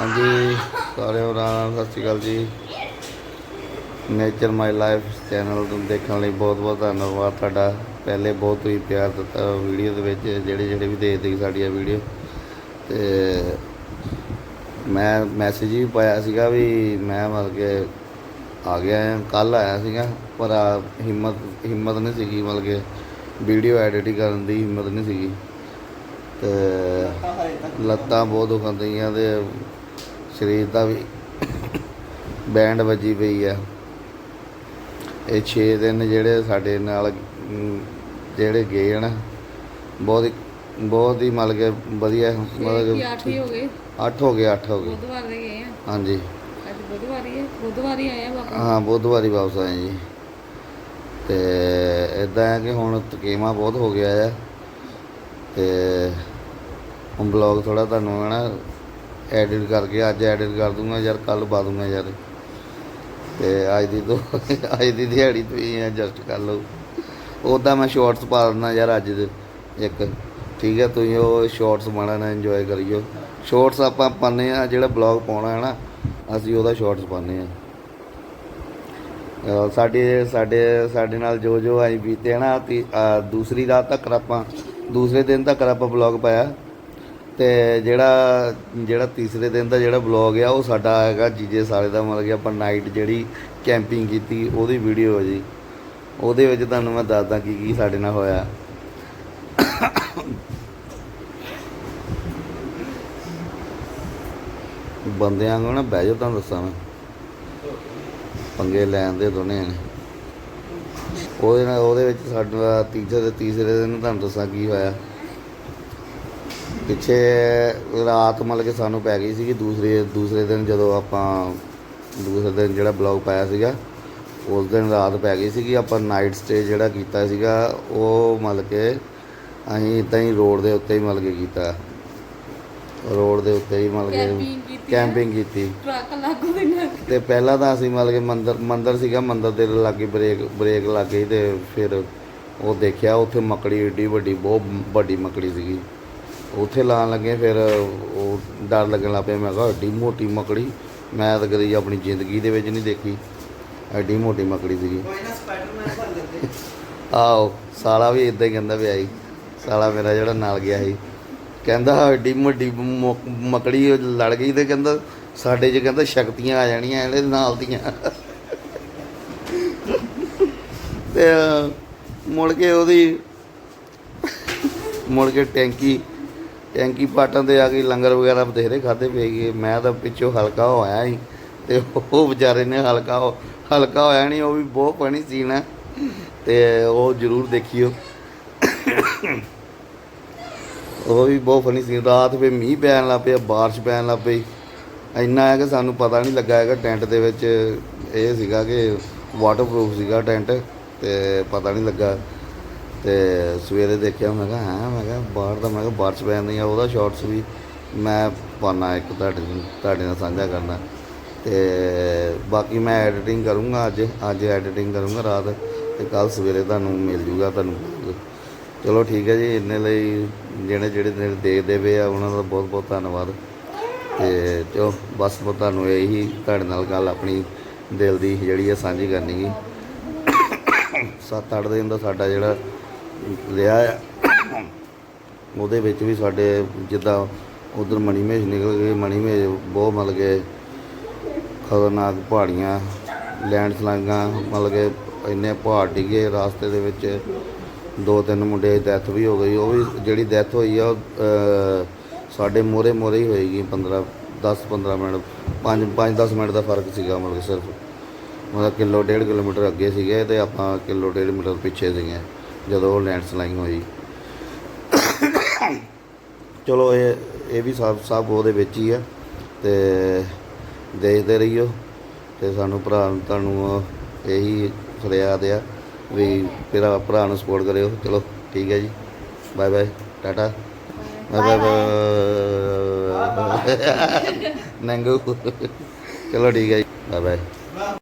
ਹਾਂਜੀ, ਸਾਰਿਆਂ ਨੂੰ ਸਤਿ ਸ਼੍ਰੀ ਅਕਾਲ ਜੀ। ਨੇਚਰ ਮਾਈ ਲਾਈਫ ਚੈਨਲ ਨੂੰ ਦੇਖਣ ਲਈ ਬਹੁਤ ਬਹੁਤ ਧੰਨਵਾਦ ਤੁਹਾਡਾ। ਪਹਿਲੇ ਬਹੁਤ ਤੁਸੀਂ ਪਿਆਰ ਦਿੱਤਾ ਵੀਡੀਓ ਦੇ ਵਿੱਚ ਜਿਹੜੇ ਜਿਹੜੇ ਵੀ ਦੇਖਦੇ ਸੀ ਸਾਡੀਆਂ ਵੀਡੀਓ। ਤੇ ਮੈਂ ਮੈਸੇਜ ਵੀ ਪਾਇਆ ਸੀਗਾ ਵੀ ਮੈਂ ਮਤਲਬ ਕਿ ਆ ਗਿਆ ਹਾਂ ਕੱਲ ਆਇਆ ਸੀਗਾ, ਪਰ ਹਿੰਮਤ ਹਿੰਮਤ ਨਹੀਂ ਸੀਗੀ, ਮਤਲਬ ਕਿ ਵੀਡੀਓ ਐਡਿਟ ਕਰਨ ਦੀ ਹਿੰਮਤ ਨਹੀਂ ਸੀਗੀ। ਤੇ ਲੱਤਾਂ ਬਹੁਤ ਦੁਖਾਉਂਦੀਆਂ ਤੇ ਸਰੀਰ ਦਾ ਵੀ ਬੈਂਡ ਵੱਜੀ ਪਈ ਆ। ਇਹ 6 ਦਿਨ ਜਿਹੜੇ ਸਾਡੇ ਨਾਲ ਜਿਹੜੇ ਗਏ ਹਨ ਬਹੁਤ ਹੀ ਬਹੁਤ ਹੀ ਮਤਲਬ ਕਿ ਵਧੀਆ ਮਤਲਬ ਕਿ ਹੀ ਹੋ ਗਏ। 8 ਹੋ ਗਏ 8 ਹੋ ਗਏ। ਬੁੱਧਵਾਰ ਦੇ ਗਏ ਆ। ਹਾਂਜੀ। ਅੱਜ ਬੁੱਧਵਾਰ ਹੀ ਹੈ। ਬੁੱਧਵਾਰ ਹੀ ਆਏ ਆ ਵਾਪਸ? ਹਾਂ ਬੁੱਧਵਾਰੀ ਵਾਪਸ ਆਏ ਜੀ। ਤੇ ਇਦਾਂ ਹੈ ਕਿ ਹੁਣ ਤਕੀਮਾ ਬਹੁਤ ਹੋ ਗਿਆ ਆ। ਤੇ ਹੁਣ ਬਲੌਗ ਥੋੜਾ ਤੁਹਾਨੂੰ ਹੈ ਨਾ ਐਡਿਟ ਕਰਕੇ ਅੱਜ ਐਡਿਟ ਕਰ ਦੂੰਗਾ ਯਾਰ ਕੱਲ ਪਾ ਦੂੰਗਾ ਯਾਰ। ਤੇ ਅੱਜ ਦੀ ਤੋਂ, ਅੱਜ ਦੀ ਦਿਹਾੜੀ ਤੁਸੀਂ ਐਡਜਸਟ ਕਰ ਲਓ। ਉਦਾਂ ਮੈਂ ਸ਼ਾਰਟਸ ਪਾ ਦਿੰਦਾ ਯਾਰ ਅੱਜ ਦੇ, ਇੱਕ। ਠੀਕ ਹੈ ਤੁਸੀਂ ਉਹ ਸ਼ਾਰਟਸ ਮਾੜਾ ਨਾ ਇੰਜੋਏ ਕਰਿਓ। ਸ਼ਾਰਟਸ ਆਪਾਂ ਪਾਉਂਦੇ ਆ ਜਿਹੜਾ ਬਲੌਗ ਪਾਉਣਾ ਹੈ ਨਾ, ਅਸੀਂ ਉਹਦਾ ਸ਼ਾਰਟਸ ਪਾਉਂਦੇ ਆ ਸਾਡੇ ਸਾਡੇ ਸਾਡੇ ਨਾਲ ਜੋ ਜੋ ਆਈ ਬੀਤੇ ਨਾ ਦੂਸਰੀ ਰਾਤ ਤੱਕ ਆਪਾਂ, ਦੂਸਰੇ ਦਿਨ ਤੱਕ ਆਪਾਂ ਬਲੌਗ ਪਾਇਆ। ਤੇ ਜਿਹੜਾ ਜਿਹੜਾ ਤੀਸਰੇ ਦਿਨ ਦਾ ਜਿਹੜਾ ਬਲੌਗ ਆ, ਉਹ ਸਾਡਾ ਹੈਗਾ ਜੀਜੇ ਸਾਲੇ ਦਾ, ਮਤਲਬ ਕਿ ਆਪਾਂ ਨਾਈਟ ਜਿਹੜੀ ਕੈਂਪਿੰਗ ਕੀਤੀ, ਉਹਦੀ ਵੀਡੀਓ ਹੈ ਜੀ। ਉਹਦੇ ਵਿੱਚ ਤੁਹਾਨੂੰ ਮੈਂ ਦੱਸਦਾ ਕੀ ਕੀ ਸਾਡੇ ਨਾਲ ਹੋਇਆ। ਬੰਦਿਆਂ ਨੂੰ ਨਾ ਬਹਿ ਜਾ ਤੁਹਾਨੂੰ ਦੱਸਾਂ ਮੈਂ। ਪੰਗੇ ਲੈਣ ਦੇ ਦੋਨੇ ਨੇ ਉਹਦੇ ਨਾਲ, ਉਹਦੇ ਵਿੱਚ ਸਾਡਾ ਤੀਜੇ ਤੇ ਤੀਸਰੇ ਦਿਨ ਤੁਹਾਨੂੰ ਦੱਸਾਂ ਕੀ ਹੋਇਆ। ਪਿੱਛੇ ਰਾਤ ਮਤਲਬ ਕਿ ਸਾਨੂੰ ਪੈ ਗਈ ਸੀਗੀ ਦੂਸਰੇ ਦੂਸਰੇ ਦਿਨ ਜਦੋਂ ਆਪਾਂ ਦੂਸਰੇ ਦਿਨ ਜਿਹੜਾ ਬਲੌਗ ਪਾਇਆ ਸੀਗਾ ਉਸ ਦਿਨ ਰਾਤ ਪੈ ਗਈ ਸੀਗੀ ਆਪਾਂ ਨਾਈਟ ਸਟੇ ਜਿਹੜਾ ਕੀਤਾ ਸੀਗਾ ਉਹ ਮਤਲਬ ਕਿ ਅਸੀਂ ਇਦਾਂ ਹੀ ਰੋਡ ਦੇ ਉੱਤੇ ਹੀ ਮਤਲਬ ਕਿ ਕੀਤਾ। ਰੋਡ ਦੇ ਉੱਤੇ ਹੀ ਮਤਲਬ ਕਿ ਕੈਂਪਿੰਗ ਕੀਤੀ ਟਰੱਕ ਲਾਗੂ ਦੇ ਨਾਲ। ਤੇ ਪਹਿਲਾਂ ਤਾਂ ਅਸੀਂ ਮਤਲਬ ਕਿ ਮੰਦਰ ਮੰਦਰ ਸੀਗਾ ਮੰਦਰ ਦੇ ਲਾਗੇ ਬ੍ਰੇਕ ਬ੍ਰੇਕ ਲੱਗ ਗਈ ਤੇ ਫਿਰ ਉਹ ਦੇਖਿਆ ਉੱਥੇ ਮੱਕੜੀ ਏਡੀ ਵੱਡੀ ਬਹੁਤ ਵੱਡੀ ਮੱਕੜੀ ਸੀਗੀ। ਉੱਥੇ ਲਾਣ ਲੱਗੇ ਫਿਰ ਉਹ ਡਰ ਲੱਗਣ ਲੱਗ ਪਿਆ। ਮੈਂ ਕਿਹਾ ਏਡੀ ਮੋਟੀ ਮੱਕੜੀ ਮੈਂ ਤਾਂ ਕਦੀ ਆਪਣੀ ਜ਼ਿੰਦਗੀ ਦੇ ਵਿੱਚ ਨਹੀਂ ਦੇਖੀ। ਐਡੀ ਮੋਟੀ ਮੱਕੜੀ ਸੀਗੀ। ਆਓ ਸਾਲਾ ਵੀ ਇਦਾਂ ਹੀ ਕਹਿੰਦਾ ਪਿਆ ਸੀ। ਸਾਲਾ ਮੇਰਾ ਜਿਹੜਾ ਨਾਲ ਗਿਆ ਸੀ। ਕਹਿੰਦਾ ਐਡੀ ਵੱਡੀ ਮੁ- ਮੱਕੜੀ ਲੜ ਗਈ ਤੇ ਕਹਿੰਦਾ ਸਾਡੇ 'ਚ ਕਹਿੰਦਾ ਸ਼ਕਤੀਆਂ ਆ ਜਾਣੀਆਂ ਇਹਦੇ ਨਾਲ ਦੀਆਂ। ਤੇ ਮੁੜ ਕੇ ਉਹਦੀ ਮੁੜ ਕੇ ਟੈਂਕੀ ਟੈਂਕੀ ਪਾਟਾਂ ਤੇ ਆ ਕੇ ਲੰਗਰ ਵਗੈਰਾ ਬਥੇਰੇ ਖਾਦੇ ਪਏ ਗਏ ਮੈਂ ਤਾਂ ਪਿੱਛੋਂ ਹਲਕਾ ਹੋਇਆ ਸੀ ਤੇ ਉਹ ਵਿਚਾਰੇ ਨੇ ਹਲਕਾ ਹੋ- ਹਲਕਾ ਹੋਇਆ ਨਹੀਂ, ਉਹ ਵੀ ਬਹੁਤ ਫਣੀ ਸੀਨ ਹੈ ਤੇ ਉਹ ਜ਼ਰੂਰ ਦੇਖਿਓ। ਉਹ ਵੀ ਬਹੁਤ ਫਨੀ ਸੀਨ। ਰਾਤ ਫੇ ਮੀਂਹ ਪੈਣ ਲੱਗ ਪਿਆ, ਬਾਰਿਸ਼ ਪੈਣ ਲੱਗ ਪਈ। ਇੰਨਾ ਹੈ ਕਿ ਸਾਨੂੰ ਪਤਾ ਨਹੀਂ ਲੱਗਾ ਹੈਗਾ ਟੈਂਟ ਦੇ ਵਿੱਚ। ਇਹ ਸੀਗਾ ਕਿ ਵਾਟਰਪ੍ਰੂਫ ਸੀਗਾ ਟੈਂਟ ਤੇ ਪਤਾ ਨਹੀਂ ਲੱਗਾ। ਤੇ ਸਵੇਰੇ ਦੇਖਿਆ, ਮੈਂ ਕਿਹਾ, ਹਾਂ, ਮੈਂ ਕਿਹਾ, ਬਾਹਰ ਦਾ, ਮੈਂ ਕਿਹਾ ਬਾਰਿਸ਼ ਜਾਂਦੀ ਆ, ਉਹਦਾ ਸ਼ਾਰਟਸ ਵੀ ਮੈਂ ਪਾਣਾ ਇੱਕ ਤੁਹਾਡੇ ਤੁਹਾਡੇ ਨਾਲ ਸਾਂਝਾ ਕਰਨਾ। ਤੇ ਬਾਕੀ ਮੈਂ ਐਡੀਟਿੰਗ ਕਰੂੰਗਾ ਅੱਜ ਅੱਜ ਐਡੀਟਿੰਗ ਕਰੂੰਗਾ ਰਾਤ, ਤੇ ਕੱਲ ਸਵੇਰੇ ਤੁਹਾਨੂੰ ਮਿਲ ਜੂਗਾ ਤੁਹਾਨੂੰ। ਚਲੋ ਠੀਕ ਹੈ ਜੀ, ਇੰਨੇ ਲਈ ਜਿਹੜੇ ਜਿਹੜੇ ਜਿਹੜੇ ਦੇਖਦੇ ਪਏ ਆ, ਉਹਨਾਂ ਦਾ ਬਹੁਤ ਬਹੁਤ ਧੰਨਵਾਦ। ਤੇ ਚਲੋ, ਬਸ ਮੈਂ ਤੁਹਾਨੂੰ ਇਹੀ ਤੁਹਾਡੇ ਨਾਲ ਗੱਲ ਆਪਣੀ ਦਿਲ ਦੀ ਜਿਹੜੀ ਹੈ ਸਾਂਝੀ ਕਰਨੀ ਗਈ 7-8 ਦਿਨ ਦਾ ਸਾਡਾ ਜਿਹੜਾ ਲਿਆ ਆ। ਉਹਦੇ ਵਿੱਚ ਵੀ ਸਾਡੇ ਜਿੱਦਾਂ ਉਧਰ ਮਣੀ ਮਹੇਸ਼ ਨਿਕਲ ਗਏ ਮਣੀ ਮਹੇਸ਼ ਬਹੁਤ ਮਤਲਬ ਕਿ ਖਤਰਨਾਕ ਪਹਾੜੀਆਂ ਲੈਂਡਸਲਾਈਡਾਂ ਮਤਲਬ ਕਿ ਇੰਨੇ ਪਹਾੜ ਡਿੱਗੇ ਰਾਸਤੇ ਦੇ ਵਿੱਚ। ਦੋ ਤਿੰਨ ਮੁੰਡੇ ਦੀ ਡੈਥ ਵੀ ਹੋ ਗਈ। ਉਹ ਵੀ ਜਿਹੜੀ ਡੈਥ ਹੋਈ ਆ ਉਹ, ਸਾਡੇ ਮੋਰੇ ਮੋਰੇ ਹੀ ਹੋਏਗੀ। 15 10 15 ਮਿੰਟ 5 5 10 ਮਿੰਟ ਦਾ ਫ਼ਰਕ ਸੀਗਾ ਮਤਲਬ ਕਿ ਸਿਰਫ। ਮਤਲਬ ਕਿਲੋ ਡੇਢ ਕਿਲੋਮੀਟਰ ਅੱਗੇ ਸੀਗੇ ਤੇ ਆਪਾਂ ਕਿਲੋ ਡੇਢ ਮੀਟਰ ਪਿੱਛੇ ਸੀਗੇ। ਜਦੋਂ ਉਹ ਲੈਂਡਸਲਾਈਡ ਹੋਈ। ਚਲੋ ਇਹ ਇਹ ਵੀ ਸਭ ਸਭ ਉਹਦੇ ਵਿੱਚ ਹੀ ਆ ਤੇ ਦੇਖਦੇ ਰਹੀਓ ਤੇ ਸਾਨੂੰ ਭਰਾ ਤੁਹਾਨੂੰ ਇਹੀ ਫਰਿਆਦ ਆ ਵੀ ਤੇਰਾ ਭਰਾ ਨੂੰ ਸਪੋਰਟ ਕਰਿਓ। ਚਲੋ ਠੀਕ ਹੈ ਜੀ। Bye bye tata bye bye ਨੰਗੂ। ਚਲੋ ਠੀਕ ਹੈ ਜੀ। Bye bye